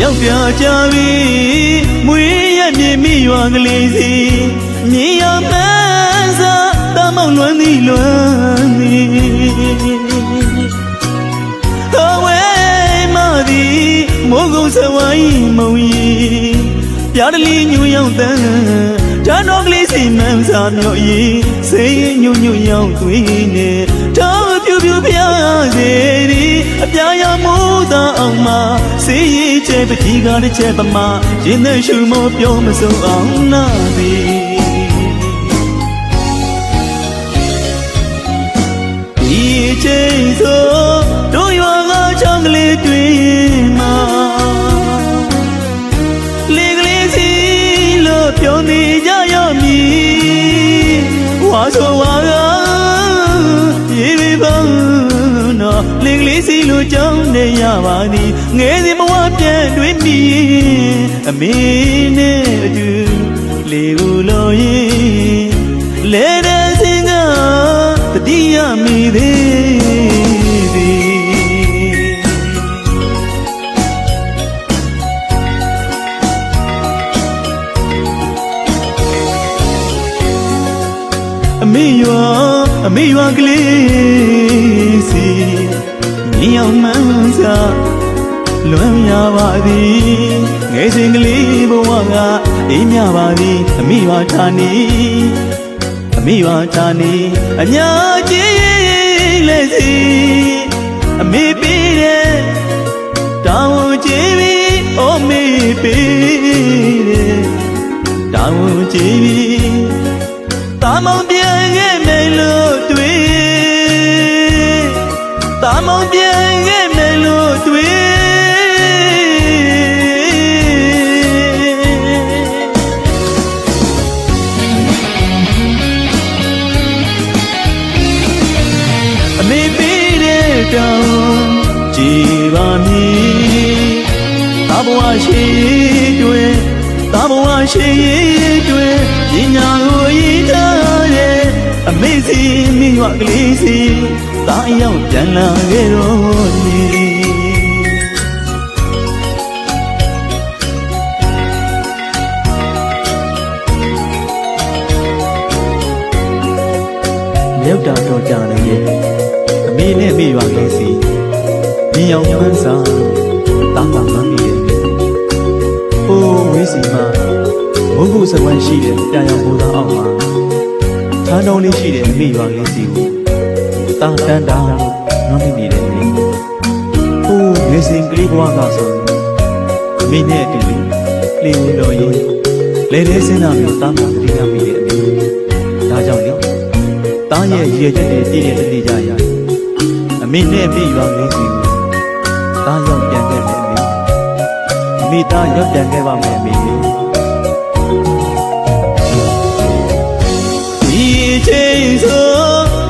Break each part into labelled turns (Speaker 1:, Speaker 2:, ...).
Speaker 1: ရောက်ပြကြပြီမွေးရမြေမိရွာကလေးစီမြေရပန်းစားတမောင်လွမ်းသည်လွမ်းသည်အဝဲမသည်မိုးကုတ်စဝိုင်းမုံရီပြားတလီညူရောက်တန်းဓာတော်ကလေးစီမန်းစားမြို့ရီစိတ်ညူညူရောက်သွေးနေတော်ပြူပြူပြားစေဒီအပြာရမိုးသာအောင်မှာစေးရီ ချဲပတိကားတစ်ချက်ပမာရင်သက်ရှူမပြောမစုံအောင်နာသည်ဒီချိန်ဆိုတို့ရွာကချောင်းကလေးတွင်မှာလေကလေးစီလို့ပြောနေကြရမည်ဝါဆိုဝါ လေးစီလို့ကြောင်းနေရပါသည်ငယ်စဉ်ဘဝပြန်တွင်ပြီအမေနဲ့အတူလေကိုလို့ရင်လေတဲ့စင်ကတတိယမိသေးသည်အမေရွာအမေရွာကလေးစီ မြေအောင်မှန်းစားလွမ်းရပါသည်ငယ်စဉ်ကလေးဘဝကအေးမြပါသည်အမေရွာဌာနီအမေရွာဌာနီအညာကြီးလက်စီအမေပေးတဲ့တောင်းကြည့်ပြီးအိုမေပေးတဲ့တောင်းကြည့်ပြီးတာမောင်ပြန်ခဲ့မယ်လို့တွေ့တာမောင်ပြန် ကြည်ပါမည်တာဘဝရှိတွေ့တာဘဝရှိတွေ့ပညာကိုရည်ထားတဲ့အမေစီမိရွာကလေးစီတာအရောက်ပြန်လာခဲ့တော့ညီမြောက်တာတော့ကြာနေရဲ့အမေနဲ့အမေရွာကလေးစီ မြေအောင်မှန်းစားတာမှမမီရဲ့ဟိုးဝေးစီမှာမုတ်ကုစဝမ်းရှိတဲ့ပြာရောင်ဘူသားအောက်မှာထန်းတော်လေးရှိတဲ့အမေရွာကလေးစီကိုတာတန်တာလို့နှောမိနေတဲ့နေဟိုးငယ်စဉ်ကလေးဘဝကဆိုအမေနဲ့အတူတူလေဝင်တော်ရင်လေတဲ့စင်းသားမျိုးတာမှတတိယမိရဲ့အမေဒါကြောင့်လေတားရဲ့ရည်ချက်တွေပြည့်တဲ့တနေ့ကြရအမေနဲ့အမေရွာလေးစီကို မေတားရောက်ပြန်ခဲ့ပါမယ်အမေဒီချိန်ဆို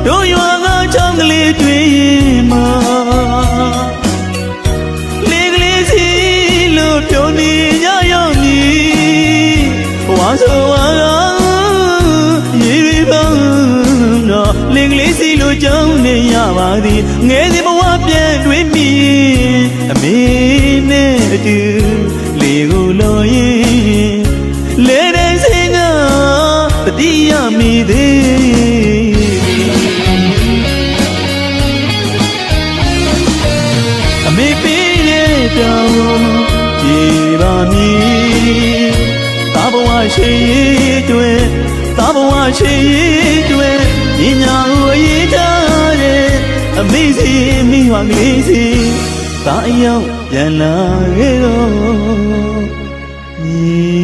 Speaker 1: တို့ရွာကချောင်းကလေးတွင်မှာလေကလေးစီလို့ပြောနေကြရောက်မည်ဝါဆိုဝါကရေပေပေါင်းတော့လင်ကလေးစီလိုကြောင်းနေရပါသည်ငယ်စဉ်ဘဝပြန်တွင်မိအမေနဲ့ အတူလေကိုလောရင်လေတဲ့စင်ကတတိယမိသေးအမေပေးတဲ့တောင်းကြည်ပါမည်တာဘဝရှိတွေတာဘဝရှိတွေညီညာကိုအရေးထားတဲ့အမေစီမိဟွာကလေးစီတာအရောက် ပြန်လာခဲ့တော့ညီ